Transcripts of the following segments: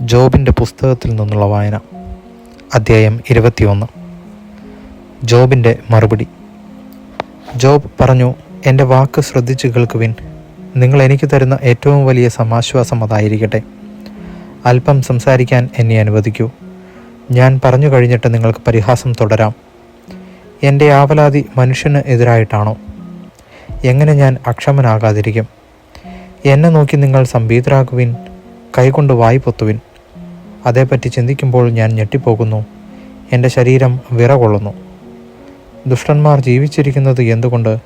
ജോബിന്റെ പുസ്തകത്തിൽ നിന്നുള്ള വായന അദ്ധ്യായം ഇരുപത്തിയൊന്ന്. ജോബിന്റെ മറുപടി. ജോബ് പറഞ്ഞു എന്റെ വാക്ക് ശ്രദ്ധിച്ചു കേൾക്കുവിൻ. നിങ്ങൾ എനിക്ക് തരുന്ന ഏറ്റവും വലിയ സമാശ്വാസം അതായിരിക്കട്ടെ. അല്പം സംസാരിക്കാൻ എന്നെ അനുവദിക്കൂ. ഞാൻ പറഞ്ഞു കഴിഞ്ഞിട്ട് നിങ്ങൾക്ക് പരിഹാസം തുടരാം. എന്റെ ആവലാതി മനുഷ്യന് എതിരായിട്ടാണോ? എങ്ങനെ ഞാൻ അക്ഷമനാകാതിരിക്കും? എന്നെ നോക്കി നിങ്ങൾ സംഭീതരാകുവിൻ. കൈകൊണ്ട് വായി പൊത്തുവിൻ. അതേപ്പറ്റി ചിന്തിക്കുമ്പോൾ ഞാൻ ഞെട്ടിപ്പോകുന്നു. എന്റെ ശരീരം വിറകൊള്ളുന്നു. ദുഷ്ടന്മാർ ജീവിച്ചിരിക്കുന്നത് എന്തുകൊണ്ട്?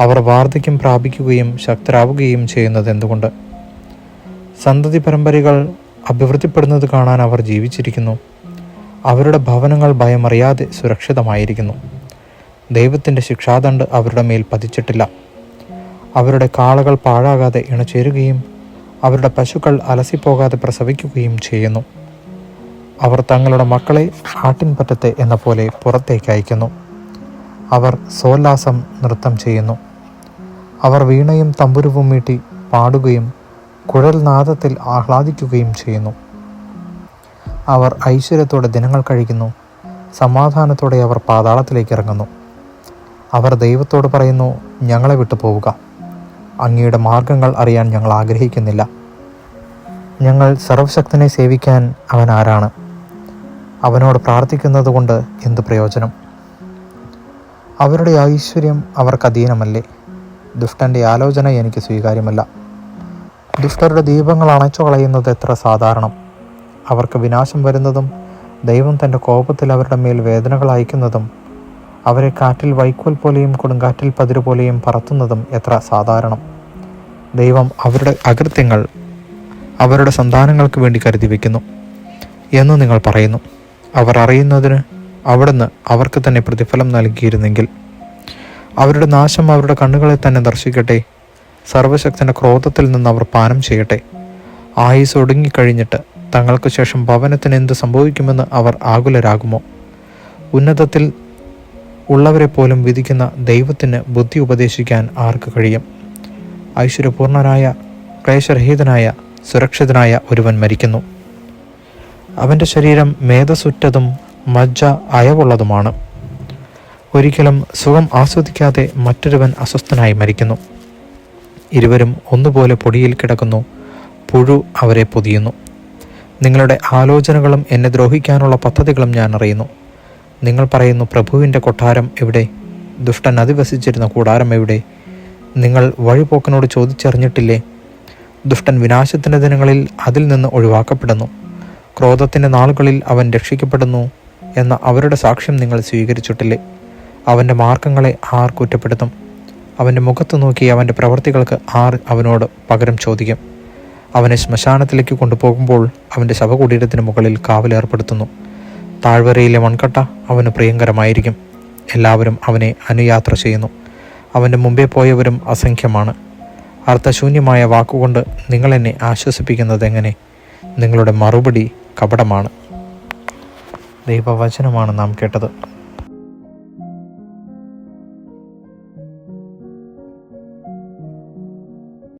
അവർ വാർദ്ധക്യം പ്രാപിക്കുകയും ശക്തരാവുകയും ചെയ്യുന്നത് എന്തുകൊണ്ട്? സന്തതി പരമ്പരകൾ അഭിവൃദ്ധിപ്പെടുന്നത് കാണാൻ അവർ ജീവിച്ചിരിക്കുന്നു. അവരുടെ ഭവനങ്ങൾ ഭയമറിയാതെ സുരക്ഷിതമായിരിക്കുന്നു. ദൈവത്തിന്റെ ശിക്ഷാദണ്ഡ് അവരുടെ മേൽ പതിച്ചിട്ടില്ല. അവരുടെ കാളകൾ പാഴാകാതെ ഇണചേരുകയും അവരുടെ പശുക്കൾ അലസിപ്പോകാതെ പ്രസവിക്കുകയും ചെയ്യുന്നു. അവർ തങ്ങളുടെ മക്കളെ ആട്ടിൻപറ്റത്തെ എന്ന പോലെ പുറത്തേക്ക് അയക്കുന്നു. അവർ സോല്ലാസം നൃത്തം ചെയ്യുന്നു. അവർ വീണയും തമ്പുരുവും മീട്ടി പാടുകയും കുഴൽനാദത്തിൽ ആഹ്ലാദിക്കുകയും ചെയ്യുന്നു. അവർ ഐശ്വര്യത്തോടെ ദിനങ്ങൾ കഴിക്കുന്നു. സമാധാനത്തോടെ അവർ പാതാളത്തിലേക്ക് ഇറങ്ങുന്നു. അവർ ദൈവത്തോട് പറയുന്നു ഞങ്ങളെ വിട്ടു പോവുക അങ്ങയുടെ മാർഗങ്ങൾ അറിയാൻ ഞങ്ങൾ ആഗ്രഹിക്കുന്നില്ല. ഞങ്ങൾ സർവശക്തനെ സേവിക്കാൻ അവൻ ആരാണ്? അവനോട് പ്രാർത്ഥിക്കുന്നത് കൊണ്ട് എന്ത് പ്രയോജനം? അവരുടെ ഐശ്വര്യം അവർക്ക് അധീനമല്ലേ? ദുഷ്ടന്റെ ആലോചന എനിക്ക് സ്വീകാര്യമല്ല. ദുഷ്ടരുടെ ദീപങ്ങൾ അണച്ചു കളയുന്നത് എത്ര സാധാരണം. അവർക്ക് വിനാശം വരുന്നതും ദൈവം തന്റെ കോപത്തിൽ അവരുടെ മേൽ വേദനകൾ അയക്കുന്നതും അവരെ കാറ്റിൽ വൈക്കോൽ പോലെയും കൊടുങ്കാറ്റിൽ പതിര് പോലെയും പറത്തുന്നതും എത്ര സാധാരണം. ദൈവം അവരുടെ അകൃത്യങ്ങൾ അവരുടെ സന്താനങ്ങൾക്ക് വേണ്ടി കരുതി വയ്ക്കുന്നു എന്ന് നിങ്ങൾ പറയുന്നു. അവർ അറിയുന്നതിന് അവിടുന്ന് അവർക്ക് തന്നെ പ്രതിഫലം നൽകിയിരുന്നെങ്കിൽ. അവരുടെ നാശം അവരുടെ കണ്ണുകളെ തന്നെ ദർശിക്കട്ടെ. സർവശക്തന്റെ ക്രോധത്തിൽ നിന്ന് അവർ പാനം ചെയ്യട്ടെ. ആയുസ് ഒടുങ്ങിക്കഴിഞ്ഞിട്ട് തങ്ങൾക്ക് ശേഷം ഭവനത്തിന് എന്ത് സംഭവിക്കുമെന്ന് അവർ ആകുലരാകുമോ? ഉന്നതത്തിൽ ഉള്ളവരെ പോലും വിധിക്കുന്ന ദൈവത്തിന് ബുദ്ധി ഉപദേശിക്കാൻ ആർക്ക് കഴിയും? ഐശ്വര്യപൂർണനായ ക്ലേശരഹിതനായ സുരക്ഷിതനായ ഒരുവൻ മരിക്കുന്നു. അവന്റെ ശരീരം മേധസുറ്റതും മജ്ജ അയവുള്ളതുമാണ്. ഒരിക്കലും സുഖം ആസ്വദിക്കാതെ മറ്റൊരുവൻ അസ്വസ്ഥനായി മരിക്കുന്നു. ഇരുവരും ഒന്നുപോലെ പൊടിയിൽ കിടക്കുന്നു. പുഴു അവരെ പൊതിയുന്നു. നിങ്ങളുടെ ആലോചനകളും എന്നെ ദ്രോഹിക്കാനുള്ള പദ്ധതികളും ഞാൻ അറിയുന്നു. നിങ്ങൾ പറയുന്നു പ്രഭുവിന്റെ കൊട്ടാരം എവിടെ? ദുഷ്ടൻ അധിവസിച്ചിരുന്ന കൂടാരം എവിടെ? നിങ്ങൾ വഴിപോക്കനോട് ചോദിച്ചറിഞ്ഞിട്ടില്ലേ? ദുഷ്ടൻ വിനാശത്തിന്റെ ദിനങ്ങളിൽ അതിൽ നിന്ന് ഒഴിവാക്കപ്പെടുന്നു. ക്രോധത്തിന്റെ നാളുകളിൽ അവൻ രക്ഷിക്കപ്പെടുന്നു എന്ന അവരുടെ സാക്ഷ്യം നിങ്ങൾ സ്വീകരിച്ചിട്ടില്ലേ? അവന്റെ മാർഗങ്ങളെ ആർ കുറ്റപ്പെടുത്തും? അവന്റെ മുഖത്ത് നോക്കി അവന്റെ പ്രവർത്തികൾക്ക് ആർ അവനോട് പകരം ചോദിക്കും. അവനെ ശ്മശാനത്തിലേക്ക് കൊണ്ടുപോകുമ്പോൾ അവന്റെ ശവകുടീരത്തിന് മുകളിൽ കാവലേർപ്പെടുത്തുന്നു താഴ്വരയിലെ മൺകട്ട അവന് പ്രിയങ്കരമായിരിക്കും. എല്ലാവരും അവനെ അനുയാത്ര ചെയ്യുന്നു. അവന്റെ മുമ്പേ പോയവരും അസംഖ്യമാണ്. അർത്ഥശൂന്യമായ വാക്കുകൊണ്ട് നിങ്ങളെന്നെ ആശ്വസിപ്പിക്കുന്നത് എങ്ങനെ? നിങ്ങളുടെ മറുപടി കപടമാണ്. ദൈവവചനമാണ് നാം കേട്ടത്.